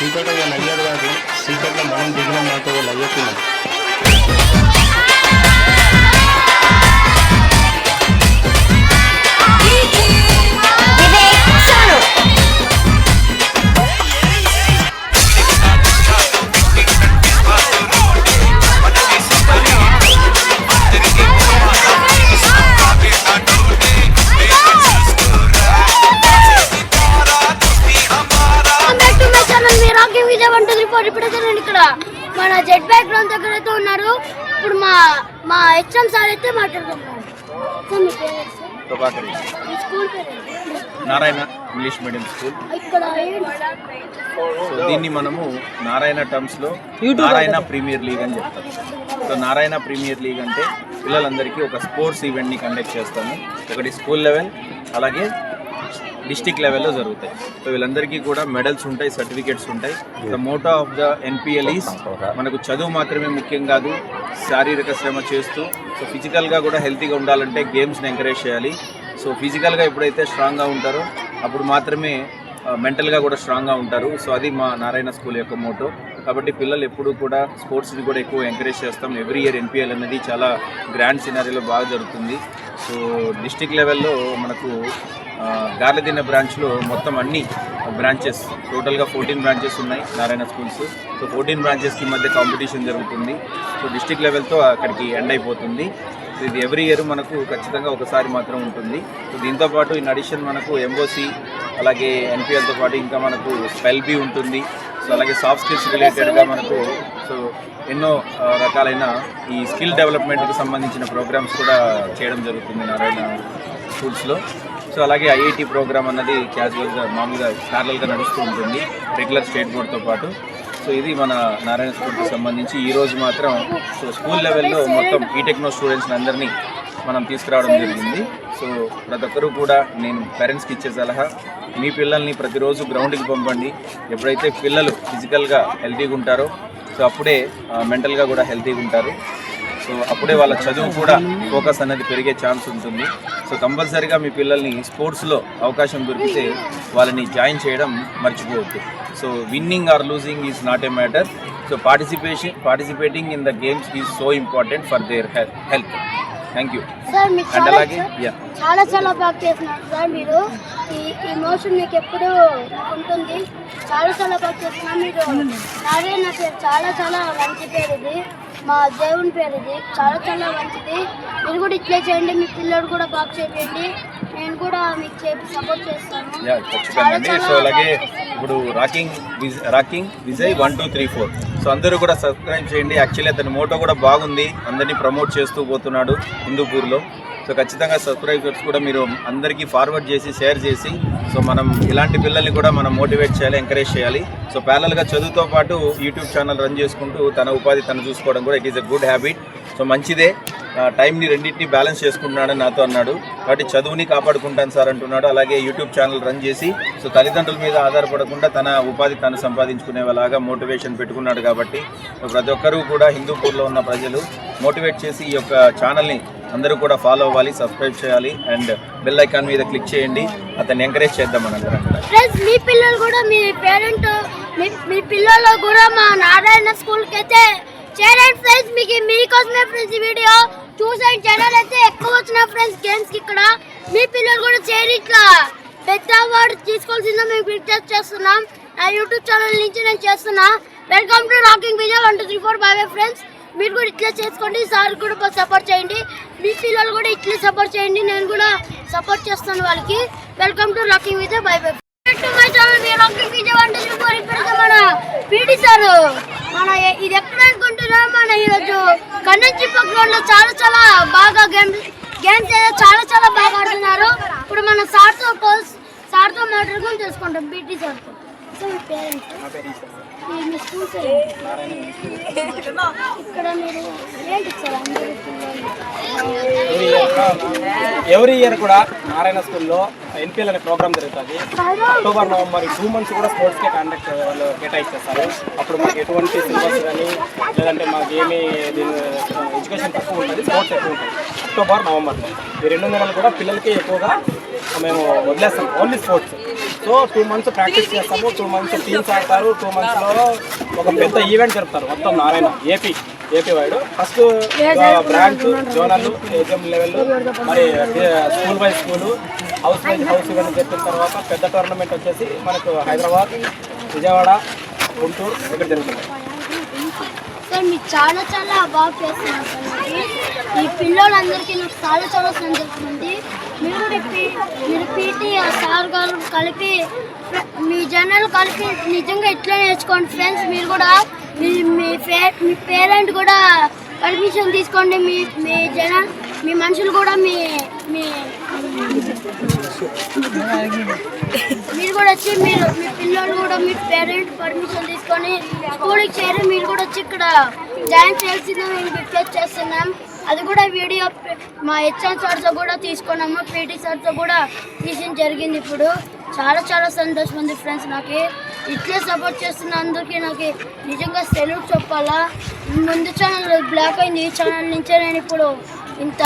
చీకట్లో వాళ్ళు అయ్యారు కాదు చీకట్లో మనం దిగిన మాతో వాళ్ళు Prabhakar? Narayana English medium school? So దీన్ని మనము నారాయణ టర్మ్స్లో నారాయణ ప్రీమియర్ లీగ్ అని చెప్తాం సో నారాయణ ప్రీమియర్ లీగ్ అంటే పిల్లలందరికీ ఒక స్పోర్ట్స్ ఈవెంట్ని కండక్ట్ చేస్తాము ఒకటి స్కూల్ లెవెల్ అలాగే డిస్టిక్ లెవెల్లో జరుగుతాయి. సో వీళ్ళందరికీ కూడా మెడల్స్ ఉంటాయి సర్టిఫికేట్స్ ఉంటాయి. The motto of the NPL is మనకు చదువు మాత్రమే ముఖ్యం కాదు శారీరక శ్రమ చేస్తూ. సో ఫిజికల్గా కూడా హెల్తీగా ఉండాలంటే గేమ్స్ని ఎంకరేజ్ చేయాలి. సో ఫిజికల్గా ఎప్పుడైతే స్ట్రాంగ్గా ఉంటారో అప్పుడు మాత్రమే మెంటల్గా కూడా స్ట్రాంగ్గా ఉంటారు. సో అది మా నారాయణ స్కూల్ యొక్క మోటో కాబట్టి పిల్లలు ఎప్పుడూ కూడా స్పోర్ట్స్ని కూడా ఎక్కువ ఎంకరేజ్ చేస్తాం. ఎవ్రీ ఇయర్ ఎన్పిఎల్ అనేది చాలా గ్రాండ్ సినారీలో బాగా జరుగుతుంది. సో డిస్టిక్ లెవెల్లో మనకు గార్లదిన్న బ్రాంచ్లో మొత్తం అన్ని బ్రాంచెస్ టోటల్గా ఫోర్టీన్ బ్రాంచెస్ ఉన్నాయి నారాయణ స్కూల్స్. సో ఫోర్టీన్ బ్రాంచెస్కి మధ్య కాంపిటీషన్ జరుగుతుంది. సో డిస్టిక్ లెవెల్తో అక్కడికి ఎండ్ అయిపోతుంది. సో ఇది ఎవ్రీ ఇయర్ మనకు ఖచ్చితంగా ఒకసారి మాత్రం ఉంటుంది. సో దీంతో పాటు ఇన్ అడిషన్ మనకు ఎంఓసి అలాగే ఎన్పిఎల్తో పాటు ఇంకా మనకు స్పెల్ బి ఉంటుంది. సో అలాగే సాఫ్ట్ స్కిల్స్ రిలేటెడ్గా మనకు సో ఎన్నో రకాలైన ఈ స్కిల్ డెవలప్మెంట్కి సంబంధించిన ప్రోగ్రామ్స్ కూడా చేయడం జరుగుతుంది నారాయణ స్కూల్స్లో. సో అలాగే ఐఐటి ప్రోగ్రామ్ అన్నది క్యాజువల్గా మామూలుగా ప్యారల్గా నడుస్తూ ఉంటుంది రెగ్యులర్ స్టేట్ బోర్డ్తో పాటు. సో ఇది మన నారాయణ స్కూల్కి సంబంధించి ఈరోజు మాత్రం సో స్కూల్ లెవెల్లో మొత్తం ఈ టెక్నో స్టూడెంట్స్ అందరినీ మనం తీసుకురావడం జరిగింది. సో ప్రతి ఒక్కరూ కూడా నేను పేరెంట్స్కి ఇచ్చే సలహా మీ పిల్లల్ని ప్రతిరోజు గ్రౌండ్కి పంపండి. ఎప్పుడైతే పిల్లలు ఫిజికల్గా హెల్తీగా ఉంటారో సో అప్పుడే మెంటల్గా కూడా హెల్తీగా ఉంటారు. సో అప్పుడే వాళ్ళ చదువు కూడా ఫోకస్ అనేది పెరిగే ఛాన్స్ ఉంటుంది. సో కంపల్సరీగా మీ పిల్లల్ని స్పోర్ట్స్లో అవకాశం దొరికితే వాళ్ళని జాయిన్ చేయడం మర్చిపోవద్దు. So winning or losing is not a matter so participation participating in the games is so important for their health thank you sir మీకు అండ్ చాలా అలాగే యా చాలా చాలా బాగా చేస్తున్నారు సార్ మీరు. ఈ ఈ మోషన్ మీకు ఎప్పుడు ఉంటుంది. చాలా చాలా బాగా చేస్తున్నారు మీరు. నారాయణ పేరు చాలా చాలా మంచి పేరు ఇది. మా దేవుని పేరు ఇది. చాలా చాలా మంచిది. మీరు కూడా ఇట్లే చేయండి మీ పిల్లలు కూడా బాగా చేయండి. నేను కూడా మీకు చేపి సపోర్ట్ చేస్తాను. సో అలాగే ఇప్పుడు రాకింగ్ విజ్- rocking Vijay one two three four so అందరూ కూడా సబ్స్క్రైబ్ చేయండి. యాక్చువల్లీ అతని మోటో కూడా బాగుంది. అందరినీ ప్రమోట్ చేస్తూ పోతున్నాడు హిందూపూర్లో. సో ఖచ్చితంగా సబ్స్క్రైబర్స్ కూడా మీరు అందరికీ ఫార్వర్డ్ చేసి షేర్ చేసి సో మనం ఇలాంటి పిల్లల్ని కూడా మనం మోటివేట్ చేయాలి ఎంకరేజ్ చేయాలి. సో ప్యారల్గా చదువుతో పాటు యూట్యూబ్ ఛానల్ రన్ చేసుకుంటూ తన ఉపాధి తను చూసుకోవడం కూడా it is a good habit so మంచిదే. టైంని రెండింటిని బ్యాలెన్స్ చేసుకుంటున్నాడని నాతో అన్నాడు. కాబట్టి చదువుని కాపాడుకుంటాను సార్ అంటున్నాడు. అలాగే యూట్యూబ్ ఛానల్ రన్ చేసి సో తల్లిదండ్రుల మీద ఆధారపడకుండా తన ఉపాధి తను సంపాదించుకునేలాగా మోటివేషన్ పెట్టుకున్నాడు కాబట్టి ప్రతి ఒక్కరూ కూడా హిందూపూర్లో ఉన్న ప్రజలు మోటివేట్ చేసి ఈ యొక్క ఛానల్ని అందరూ కూడా ఫాలో అవ్వాలి సబ్స్క్రైబ్ చేయాలి అండ్ బెల్ ఐకాన్ మీద క్లిక్ చేయండి. అతన్ని ఎంకరేజ్ చేద్దాం మనందరం మీ పిల్లలు కూడా మీ పేరెంట్ మీ పిల్లలు కూడా మా నారాయణ స్కూల్కి అయితే చేరండి ఫ్రెండ్స్ మీకు మీకోసమే ఫ్రెండ్స్ ఈ వీడియో చూసాను ఛానల్ అయితే ఎక్కువ వచ్చిన ఫ్రెండ్స్ గేమ్స్కి ఇక్కడ. మీ పిల్లలు కూడా చేరి ఇట్లా పెద్ద అవార్డు తీసుకోవాల్సిందో మేము రిక్వెస్ట్ చేస్తున్నాం. నా యూట్యూబ్ ఛానల్ నుంచి నేను చేస్తున్నా. Welcome to rocking Vijay one two three four bye friends మీరు కూడా ఇట్లా చేసుకోండి. సార్ కూడా సపోర్ట్ చేయండి. మీ పిల్లలు కూడా ఇట్లే సపోర్ట్ చేయండి. నేను కూడా సపోర్ట్ చేస్తాను వాళ్ళకి. Welcome to rocking Vijay bye bye my channel మీరు rocking Vijay one two three four ఇప్పుడు మన పీడి సారు. మన ఇది ఎక్కడ అనుకుంటున్నా? మన ఈరోజు కన్నెంచి గ్రౌండ్లో చాలా చాలా బాగా గేమ్స్ గేమ్స్ చాలా చాలా బాగా ఆడుతున్నారు. ఇప్పుడు మన సార్తో పోస్ సార్తో మాట్లాడుకుని తెలుసుకుంటాం. బీటీ సార్తో ఇక్కడ మీరు ఏంటి సార్. ఎవ్రీ ఇయర్ కూడా నారాయణ స్కూల్లో ఎన్పిఎల్ అనే ప్రోగ్రామ్ జరుగుతుంది. అక్టోబర్ నవంబర్ టూ మంత్స్ కూడా స్పోర్ట్స్కే కాండక్ట్ వాళ్ళు కేటాయిస్తారు. అప్పుడు మాకు ఎటువంటి సిలబస్ కానీ లేదంటే మాకు ఏమి దీని ఎడ్యుకేషన్ తక్కువ ఉంటుంది స్పోర్ట్స్ ఎక్కువ ఉంటుంది. అక్టోబర్ నవంబర్లో ఈ రెండు నెలలు కూడా పిల్లలకి ఎక్కువగా మేము వదిలేస్తాం. Only sports. So two months practice చేస్తాము. టూ మంత్స్ టీమ్స్ ఆడతారు టూ మంత్స్లో ఒక పెద్ద ఈవెంట్ జరుపుతారు మొత్తం Narayana AP AP wide first branch zonal AGM level మరి school by school house by house event చెప్పిన తర్వాత పెద్ద టోర్నమెంట్ వచ్చేసి మనకు హైదరాబాద్ విజయవాడ గుంటూరు ఇక్కడ జరుగుతుంది. సార్ మీరు చాలా చాలా బాగా చేస్తున్నారు పిల్లలందరికీ నాకు చాలా చాలా సంతోషం మీరు మీరు పీటీ సార్ గారు కలిపి మీ జనాలు కలిపి నిజంగా ఇట్లా నేర్చుకోండి ఫ్రెండ్స్. మీరు కూడా మీ మీ పే మీ పేరెంట్ కూడా పర్మిషన్ తీసుకోండి. మీ మీ జన మీ మనుషులు కూడా మీ మీ మీరు కూడా వచ్చి మీరు మీ పిల్లలు కూడా మీ పేరెంట్ పర్మిషన్ తీసుకొని స్కూల్కి చేరి మీరు కూడా వచ్చి ఇక్కడ జాయిన్ చేయాల్సిందే మేము రిక్వెస్ట్ చేస్తున్నాం. అది కూడా వీడియో మా హెచ్ఎం సార్తో కూడా తీసుకున్నాము పీటీ సార్తో కూడా తీసిన జరిగింది ఇప్పుడు. చాలా చాలా సంతోషం ఉంది ఫ్రెండ్స్ నాకు. ఇట్లే సపోర్ట్ చేస్తున్న అందరికీ నాకు నిజంగా సెల్యూట్ చెప్పాలా? ముందు ఛానల్ బ్లాక్ అయింది ఈ ఛానల్ నుంచే నేను ఇప్పుడు ఇంత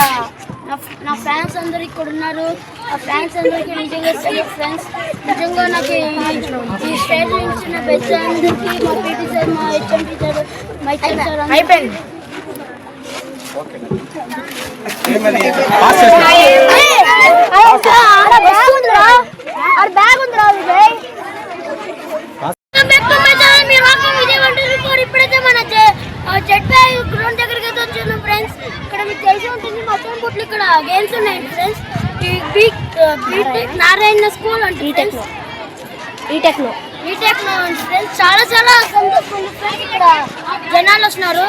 నా నా ఫ్యాన్స్ అందరు ఇక్కడ ఉన్నారు. ఆ ఫ్యాన్స్ అందరికీ నిజంగా సెల్యూట్ ఫ్రెండ్స్ నిజంగా నాకు ఈ- ఈ స్టేజ్ నుంచి నా పెద్ద అందరికీ మా పీటీ సార్ మా హెచ్ఎం టీచర్ మా హెచ్ఎం సార్ అయిపోయింది. ఇప్పుడైతే గ్రౌండ్ దగ్గరికి అయితే వచ్చాను ఫ్రెండ్స్ ఇక్కడ మీకు తెలిసి ఉంటుంది మొత్తం పుట్లు ఇక్కడ గేమ్స్ ఉన్నాయి ఫ్రెండ్స్ బీటెక్ నారాయణ స్కూల్ అంటే ఫ్రెండ్స్ చాలా చాలా సంతోషం ఇక్కడ జనాలు వస్తున్నారు.